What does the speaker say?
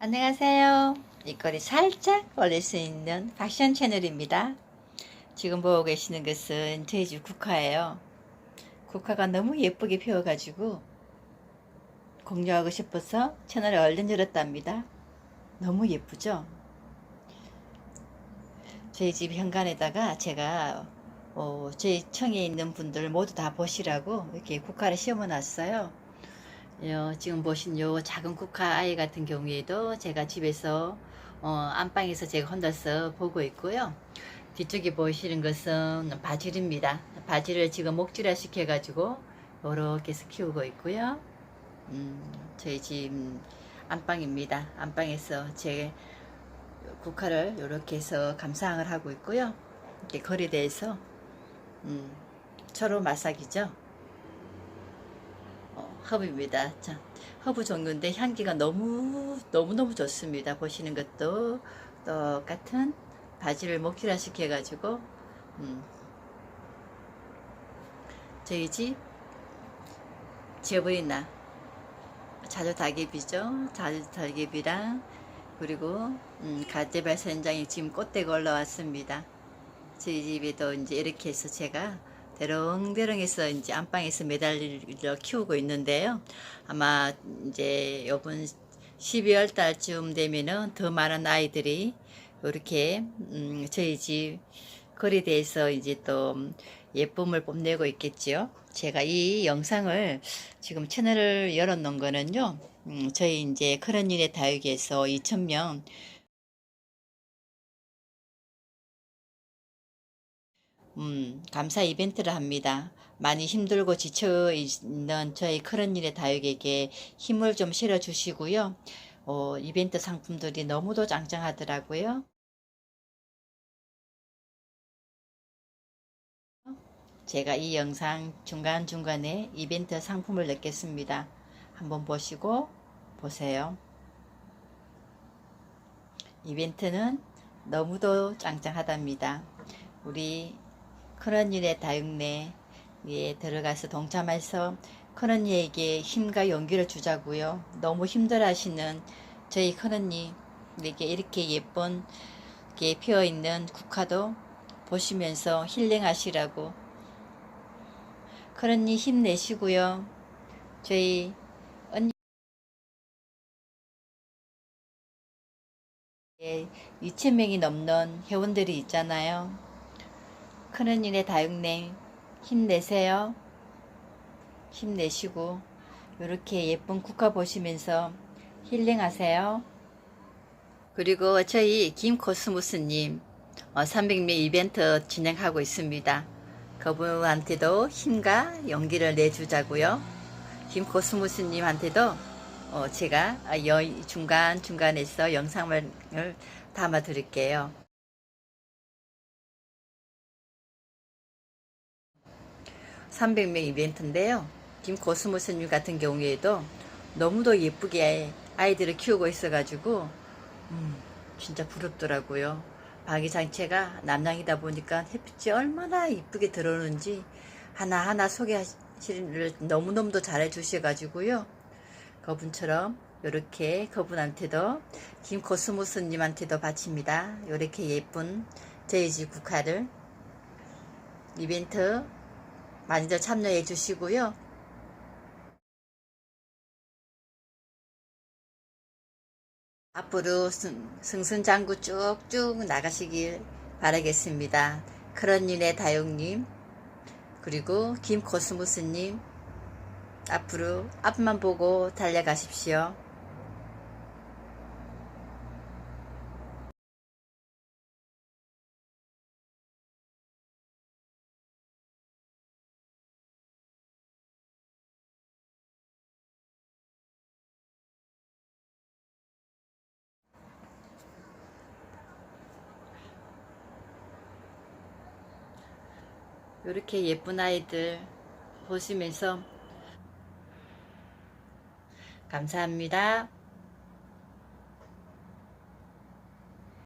안녕하세요. 입꼬리 살짝 올릴 수 있는 패션 채널입니다. 지금 보고 계시는 것은 저희 집 국화예요. 국화가 너무 예쁘게 피어가지고 공유하고 싶어서 채널을 얼른 열었답니다. 너무 예쁘죠? 저희 집 현관에다가 제가 어, 저희 청에 있는 분들 모두 다 보시라고 이렇게 국화를 심어 놨어요. 요, 지금 보신 요 작은 국화 아이 같은 경우에도 제가 집에서 어, 안방에서 제가 혼자서 보고 있고요. 뒤쪽에 보시는 것은 바질입니다. 바질을 지금 목질화 시켜가지고 요렇게 해서 키우고 있고요. 음, 저희 집 안방입니다. 안방에서 제 국화를 이렇게 해서 감상을 하고 있고요. 이렇게 거리대에서 음, 초로 마삭이죠. 어, 허브입니다. 자, 허브 종류인데 향기가 너무 너무 너무 좋습니다. 보시는 것도 똑같은 바지를 목질화 시켜가지고 음, 저희 집 지어버리나 자주 닭개비죠. 자주 닭개비랑 그리고 음, 가재발 선장이 지금 꽃대가 올라왔습니다. 저희 집에도 이제 이렇게 해서 제가 대롱대롱해서 이제 안방에서 매달려 키우고 있는데요. 아마 이제 요번 12월 달쯤 되면은 더 많은 아이들이 이렇게 음 저희 집 거리대에서 이제 또 예쁨을 뽐내고 있겠지요. 제가 이 영상을 지금 채널을 열어놓은 거는요. 음 저희 이제 그런 일의 다육에서 2,000명 음, 감사 이벤트를 합니다. 많이 힘들고 지쳐 있는 저희 그런 일의 다육에게 힘을 좀 실어 주시고요. 어, 이벤트 상품들이 너무도 짱짱하더라고요. 제가 이 영상 중간중간에 이벤트 상품을 넣겠습니다. 한번 보시고 보세요. 이벤트는 너무도 짱짱하답니다. 우리 큰언니의 다육내에 들어가서 동참해서 큰언니에게 힘과 용기를 주자고요. 너무 힘들어하시는 저희 큰언니에게 이렇게 예쁜 게 피어 있는 국화도 보시면서 힐링하시라고 큰언니 힘내시고요. 저희 언니 2,000명이 넘는 회원들이 있잖아요. 큰언니네 다육냉 힘내세요. 힘내시고 이렇게 예쁜 국화 보시면서 힐링하세요. 그리고 저희 김코스모스님 300명 이벤트 진행하고 있습니다. 그분한테도 힘과 용기를 내주자고요. 김코스모스님한테도 어, 제가 중간 중간에서 영상을 담아 드릴게요. 300명 이벤트인데요. 김코스모스님 같은 경우에도 너무도 예쁘게 아이들을 키우고 있어가지고 음, 진짜 부럽더라고요. 방위 장체가 남양이다 보니까 햇빛이 얼마나 이쁘게 들어오는지 하나하나 소개하시를 너무너무도 잘해 주셔가지고요. 그분처럼 이렇게 그분한테도 김코스모스님한테도 바칩니다. 이렇게 예쁜 집 국화를 이벤트 많이들 참여해 주시고요. 앞으로 승승장구 쭉쭉 나가시길 바라겠습니다. 그런 일의 다용님 그리고 김코스모스님 앞으로 앞만 보고 달려가십시오. 이렇게 예쁜 아이들 보시면서 감사합니다.